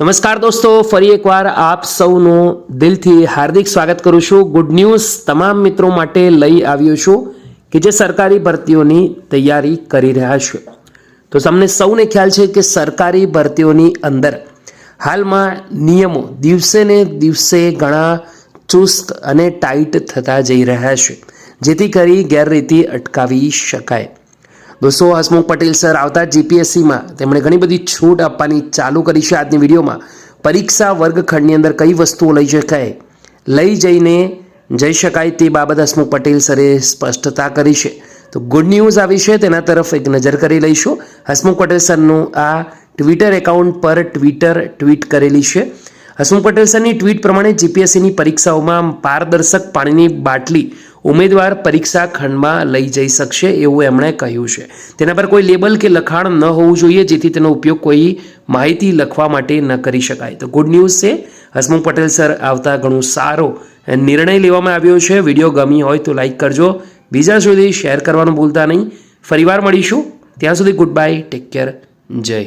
નમસ્કાર દોસ્તો, ફરી એકવાર આપ સૌનું દિલથી હાર્દિક સ્વાગત કરું છું. ગુડ ન્યૂઝ તમામ મિત્રો માટે લઈ આવ્યો છું કે જે સરકારી ભરતીઓની તૈયારી કરી રહ્યા છે. તો તમને સૌને ખ્યાલ છે કે સરકારી ભરતીઓની અંદર હાલમાં નિયમો દિવસે ને દિવસે ઘણા ચુસ્ત અને ટાઈટ થતા જઈ રહ્યા છે, જેથી કરી ગેરરીતિ અટકાવી શકાય. દોસ્તો હસમુખ પટેલ સર આવતા જીપીએસસીમાં તેમણે ઘણી બધી છૂટ આપવાની ચાલુ કરી છે આજની વિડીયોમાં. પરીક્ષા વર્ગખંડની અંદર કઈ વસ્તુઓ લઈ શકાય? લઈ જઈને જઈ શકાય તે બાબત હસમુખ પટેલ સરે સ્પષ્ટતા કરી છે. તો ગુડ ન્યૂઝ આવી છે, તેના તરફ એક નજર કરી લઈશું. હસમુખ પટેલ સરનું આ ટ્વિટર એકાઉન્ટ પર ટ્વિટર ટ્વીટ કરેલી છે. હસમુખ પટેલ સરની ટ્વીટ પ્રમાણે જીપીએસસીની પરીક્ષાઓમાં પારદર્શક પાણીની બાટલી ઉમેદવાર પરીક્ષા ખંડમાં લઈ જઈ શકશે એવું એમણે કહ્યું છે. તેના પર કોઈ લેબલ કે લખાણ ન હોવું જોઈએ, જેથી તેનો ઉપયોગ કોઈ માહિતી લખવા માટે ન કરી શકાય. તો ગુડ ન્યૂઝ છે. હસમુખ પટેલ સર આવતા ઘણું સારો નિર્ણય લેવામાં આવ્યો છે. વીડિયો ગમી હોય તો લાઈક કરજો. બીજા સુધી શેર કરવાનું ભૂલતા નહીં. ફરીવાર મળીશું. ત્યાં સુધી ગુડ બાય, ટેક કેર, જય